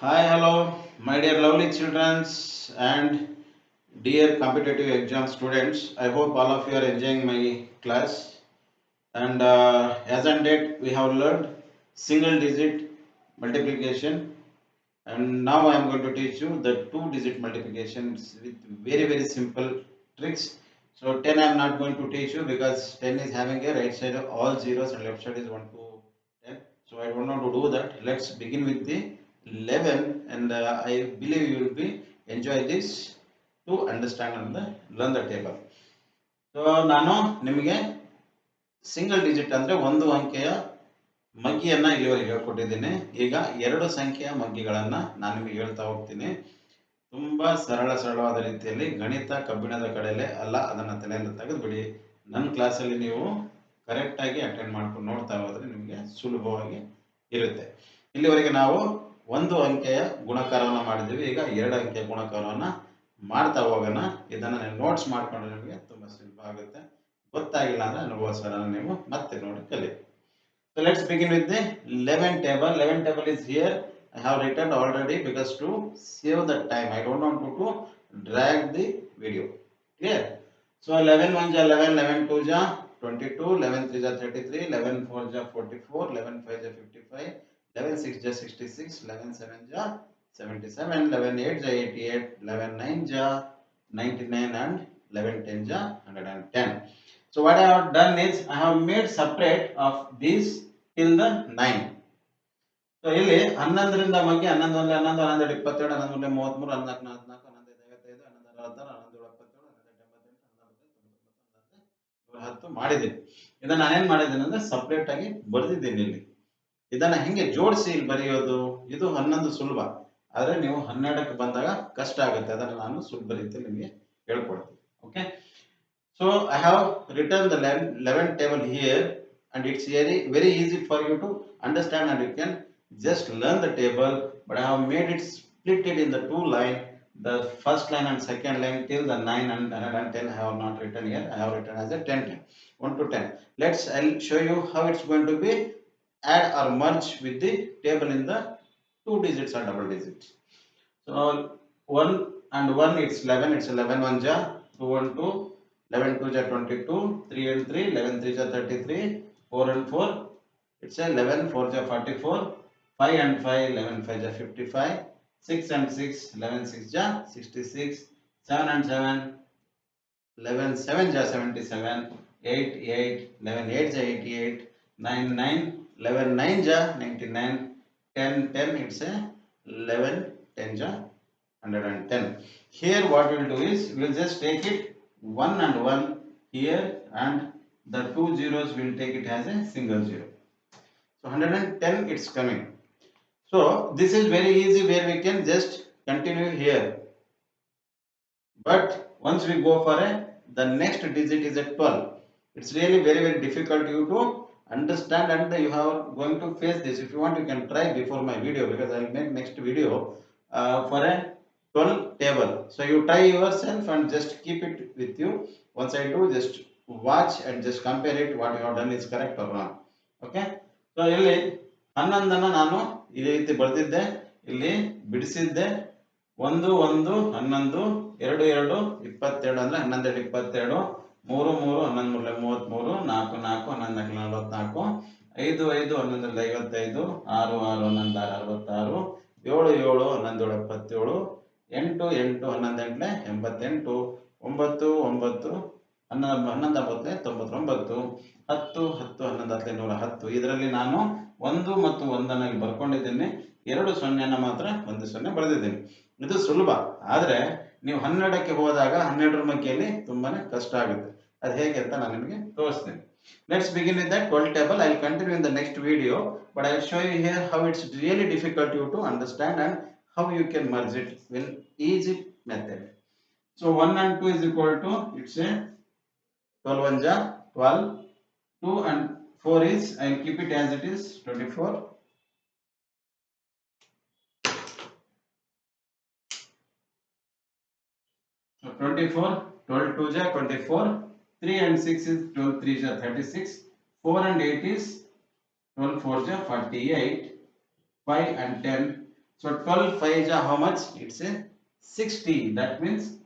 Hi, hello, my dear lovely children and dear competitive exam students. I hope all of you are enjoying my class. And uh, as on date, we have learned single digit multiplication. And now I am going to teach you the two digit multiplications with very, very simple tricks. So 10 I am not going to teach you because 10 is having a right side of all zeros and left side is 1 to 10. So I don't want to do that. Let's begin with the 11 and uh, I believe you will be enjoy this to understand and the, learn the table. So ನಾನು ನಿಮಗೆ single digit ಅಂದ್ರೆ ಒಂದು ಅಂಕೆಯ ಮಗ್ಗಿಯನ್ನು ಇಲ್ಲಿವರೆಗೆ ಹೇಳ್ಕೊಟ್ಟಿದ್ದೀನಿ. ಈಗ ಎರಡು ಸಂಖ್ಯೆಯ ಮಗ್ಗಿಗಳನ್ನು ನಾನು ನಿಮಗೆ ಹೇಳ್ತಾ ಹೋಗ್ತೀನಿ. ತುಂಬ ಸರಳ ಸರಳವಾದ ರೀತಿಯಲ್ಲಿ ಗಣಿತ ಕಬ್ಬಿಣದ ಕಡೆಯಲ್ಲೇ ಅಲ್ಲ ಅದನ್ನು ತಲೆಯಿಂದ ತೆಗೆದುಬಿಡಿ ನನ್ನ ಕ್ಲಾಸಲ್ಲಿ ನೀವು ಕರೆಕ್ಟಾಗಿ ಅಟೆಂಡ್ ಮಾಡ್ಕೊಂಡು ನೋಡ್ತಾ ಹೋದರೆ ನಿಮಗೆ ಸುಲಭವಾಗಿ ಇರುತ್ತೆ. ಇಲ್ಲಿವರೆಗೆ ನಾವು ಒಂದು ಅಂಕೆಯ ಗುಣಕಾರವನ್ನು ಮಾಡಿದ್ದೀವಿ. ಈಗ ಎರಡು ಅಂಕೆಯ ಗುಣಕಾರವನ್ನು ಮಾಡ್ತಾ ಹೋಗೋಣ. ಇದನ್ನು ನೋಟ್ಸ್ ಮಾಡಿಕೊಂಡ್ರೆ ನಿಮಗೆ ತುಂಬ ಸುಲಭ ಆಗುತ್ತೆ. ಗೊತ್ತಾಗಿಲ್ಲ ಅಂದರೆ ಅನುಭವ ಸರ ನೀವು ಮತ್ತೆ ನೋಡಿ ಕಲಿ so let's begin with the eleven table eleven table is here I have return already because to save the time I don't not to drag the video clear so eleven one ಜಾ eleven eleven two ಜಾ twenty two eleven three ಜಾ thirty three eleven four ಜಾ forty four eleven five ಜಾ fifty five 11 6 ja 66, 11 7 ja 77, 11 8 ja 88, 11 9 ja 99 and 11 10 ja 110. So what I have done is I have made separate of these till the 9. So ಇಲ್ಲಿ ಹನ್ನೊಂದರಿಂದ ಮಗ್ಗಿ ಹನ್ನೊಂದು ಒಂದೇ ಹನ್ನೊಂದು ಹನ್ನೊಂದು ಇಪ್ಪತ್ತೆರಡು ಹನ್ನೊಂದು ಒಂದೇ ಮೂವತ್ಮೂರು ಹನ್ನೊಂದು ನಾಲ್ಕು ಹನ್ನೊಂದು ಐವತ್ತೈದು ಹನ್ನೊಂದು ಅರವತ್ತಾರು ಹನ್ನೊಂದು ಎಪ್ಪತ್ತೇಳು ಹನ್ನೊಂದು ಎಂಬತ್ತೆಂಟು ಹನ್ನೊಂದು ಹತ್ತು ಮಾಡಿದ್ದೀನಿ ಇದನ್ನ ನಾನೇನು ಮಾಡಿದ್ದೀನಿ ಅಂದ್ರೆ ಸಪ್ರೇಟ್ ಆಗಿ ಬರೆದಿದ್ದೀನಿ ಇಲ್ಲಿ ಇದನ್ನ ಹೆಂಗೆ ಜೋಡಿಸಿ ಇಲ್ಲಿ ಬರೆಯೋದು? ಇದು ಹನ್ನೊಂದು ಸುಲಭ. ಆದ್ರೆ ನೀವು ಹನ್ನೆರಡಕ್ಕೆ ಬಂದಾಗ ಕಷ್ಟ ಆಗುತ್ತೆ. ಅದನ್ನ ನಾನು ಸುಲಭ ರೀತಿಯಲ್ಲಿ ನಿಮಗೆ ಹೇಳ್ಕೊಡ್ತೀನಿ. Okay so I have return the eleven table here and it's very very easy for you to understand and you can just learn the table but but i have made it in the in the two line. The first line and second line till the 9 and 110 I have not written here. I have written as a 10 10 1 to 10 let's, i'll show you how it's going to be. Add or merge with the table in the two digits or double digits. So 1 and 1 it's 11 it's 11 1 ja 2 and 2 11 2 ja 22 3 and 3 11 3 ja 33 4 and 4 it's a 11 4 ja 44 5 and 5 11 5 ja 55 6 and 6 11 6 ja 66 7 and 7 11 7 ja 77 8 8 11 8 ja 88 9 9 11 9 ja 99 10 10 it's a 11 10 ja 110 here what we'll do is we'll just take it 1 and 1 here and the two zeros will take it as a single zero. So 110 it's coming. So this is very easy where we can just continue here. But once we go for a the next digit is a 12. It's really very very difficult you to understand and you are going to face this. If you want you can try before my video because I will make next video uh, for a 12 table. So you try yourself and just keep it with you. Once I do just watch and just compare it what you have done is correct or wrong okay so ಇಲ್ಲಿ ಹನ್ನೊಂದನ್ನ ನಾನು ಈ ರೀತಿ ಬರೆದಿದ್ದೆ ಇಲ್ಲಿ ಬಿಡಿಸಿದ್ದೆ ಒಂದು ಒಂದು ಹನ್ನೊಂದು ಎರಡು ಎರಡು ಇಪ್ಪತ್ತೆರಡು ಅಂದ್ರೆ ಮೂರು ಮೂರು, ಹನ್ನೊಂದು, ಮೂರಲೆ ಮೂವತ್ಮೂರು, ನಾಲ್ಕು ನಾಲ್ಕು, ಹನ್ನೊಂದು, ನಾಲ್ಕು, ನಲವತ್ನಾಲ್ಕು, ಐದು ಐದು ಹನ್ನೊಂದರಲ್ಲಿ ಐವತ್ತೈದು, ಆರು ಆರು, ಹನ್ನೊಂದು, ಆರು, ಅರವತ್ತಾರು, ಏಳು ಏಳು ಹನ್ನೊಂದೇಳು ಎಪ್ಪತ್ತೇಳು, ಎಂಟು ಎಂಟು, ಹನ್ನೊಂದು ಎಂಟಲೆ ಎಂಬತ್ತೆಂಟು, ಒಂಬತ್ತು ಒಂಬತ್ತು ಹನ್ನೊಂದು ಹನ್ನೊಂದು ಒಂಬತ್ತಲೆ ತೊಂಬತ್ತೊಂಬತ್ತು ಹತ್ತು ಹತ್ತು, ಹನ್ನೊಂದು ಹತ್ತಲೆ ನೂರ ಹತ್ತು. ಇದರಲ್ಲಿ ನಾನು ಒಂದು ಮತ್ತು ಒಂದನ್ನು ಬರ್ಕೊಂಡಿದ್ದೀನಿ. ಎರಡು ಸೊನ್ನೆನ ಮಾತ್ರ ಒಂದು ಸೊನ್ನೆ ಬರೆದಿದ್ದೀನಿ. ಇದು ಸುಲಭ. ಆದರೆ ನೀವು ಹನ್ನೆರಡಕ್ಕೆ ಹೋದಾಗ ಹನ್ನೆರಡರ ಮಗ್ಗೆಯಲ್ಲಿ ತುಂಬಾ ಕಷ್ಟ ಆಗುತ್ತೆ. ಅದು ಹೇಗೆ ಅಂತ ನಾನು ನಿಮಗೆ ತೋರಿಸ್ತೀನಿ. Let's begin with that twelve table I continue in the next video but I show you here how it's really difficult you to understand and how you can merge it win easy method so one and two is equal to it's a 12 1 ja 12 2 and 4 is I will keep it as it is 24 so 24 12 2 ja 24 3 and 6 is 12 3 is 36 4 and 8 is 12 4 ja 48 5 and 10 So 12 5 is how much? It's a 60. That means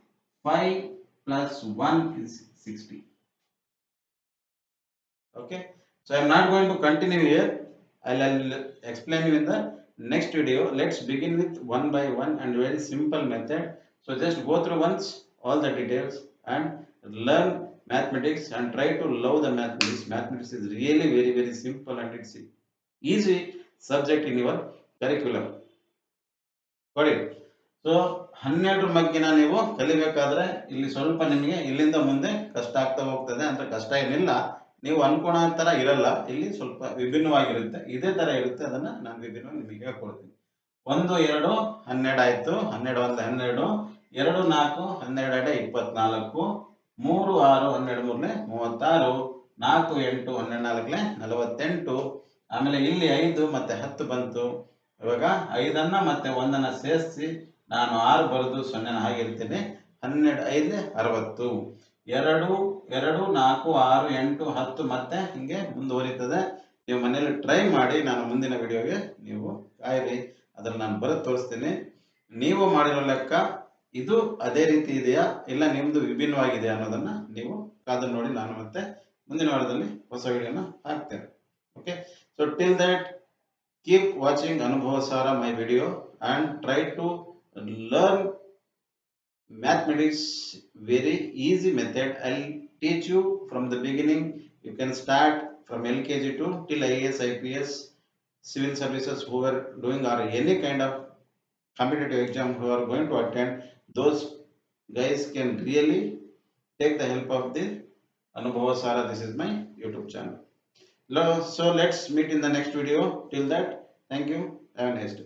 5 plus 1 is 60. Okay. So I am not going to continue here. I'll, I'll explain you in the next video. Let's begin with one by one and very simple method. So just go through once all the details and learn mathematics and try to love the mathematics. Mathematics is really very very simple and it's easy subject in your curriculum. ಕೊಡಿ so ಹನ್ನೆರಡರ ಮಗ್ಗಿನ ನೀವು ಕಲಿಬೇಕಾದ್ರೆ ಇಲ್ಲಿ ಸ್ವಲ್ಪ ನಿಮಗೆ ಇಲ್ಲಿಂದ ಮುಂದೆ ಕಷ್ಟ ಆಗ್ತಾ ಹೋಗ್ತದೆ ಅಂದರೆ ಕಷ್ಟ ಏನಿಲ್ಲ. ನೀವು ಅನ್ಕೋಣ ತರ ಇರಲ್ಲ. ಇಲ್ಲಿ ಸ್ವಲ್ಪ ವಿಭಿನ್ನವಾಗಿರುತ್ತೆ. ಇದೇ ತರ ಇರುತ್ತೆ ಅದನ್ನ ನಾನು ವಿಭಿನ್ನವಾಗಿ ನಿಮಗೆ ಹೇಳ್ಕೊಡ್ತೀನಿ. ಒಂದು, ಎರಡು, ಹನ್ನೆರಡು ಆಯಿತು. ಹನ್ನೆರಡು ಒಂದು ಹನ್ನೆರಡು. ಎರಡು ನಾಲ್ಕು, ಹನ್ನೆರಡು ಎರಡೇ ಇಪ್ಪತ್ನಾಲ್ಕು. ಮೂರು ಆರು ಹನ್ನೆರಡು ಮೂರಲೆ ಮೂವತ್ತಾರು, ನಾಲ್ಕು ಎಂಟು, ಹನ್ನೆರಡು ನಾಲ್ಕಲೆ ನಲವತ್ತೆಂಟು, ಆಮೇಲೆ ಇಲ್ಲಿ ಐದು ಮತ್ತೆ ಹತ್ತು ಬಂತು. ಇವಾಗ ಐದನ್ನ ಮತ್ತೆ ಒಂದನ್ನ ಸೇರಿಸಿ ನಾನು ಆರು ಬರೆದು ಸೊನ್ನೆನ ಹಾಗಿರ್ತೀನಿ ಹನ್ನೆರಡು, ಐದು, ಅರವತ್ತು. ಎರಡು ಎರಡು, ನಾಲ್ಕು, ಆರು, ಎಂಟು, ಹತ್ತು ಮತ್ತೆ ಹಿಂಗೆ ಮುಂದುವರಿತದೆ. ನೀವು ಮನೆಯಲ್ಲಿ ಟ್ರೈ ಮಾಡಿ, ನಾನು ಮುಂದಿನ ವಿಡಿಯೋಗೆ ನೀವು ಕಾಯಿರಿ. ಅದ್ರಲ್ಲಿ ನಾನು ಬರೆದು ತೋರಿಸ್ತೀನಿ. ನೀವು ಮಾಡಿರೋ ಲೆಕ್ಕ ಇದು ಅದೇ ರೀತಿ ಇದೆಯಾ ಇಲ್ಲ ನಿಮ್ದು ವಿಭಿನ್ನವಾಗಿದೆ ಅನ್ನೋದನ್ನ ನೀವು ಕಾದು ನೋಡಿ ನಾನು ಮತ್ತೆ ಮುಂದಿನ ವಾರದಲ್ಲಿ ಹೊಸ ವಿಡಿಯೋನ ಹಾಕ್ತೇನೆ okay so till that video and try to learn mathematics very easy method I teach easy method. I'll teach you from the beginning. You can start from LKG to till IAS, IPS, civil services who are doing or any kind of competitive exam who are going to attend. Those guys can really take the help of the Anubhava Sara. This is my YouTube channel. So let's meet in the next video. Till that, thank you. Have a nice day.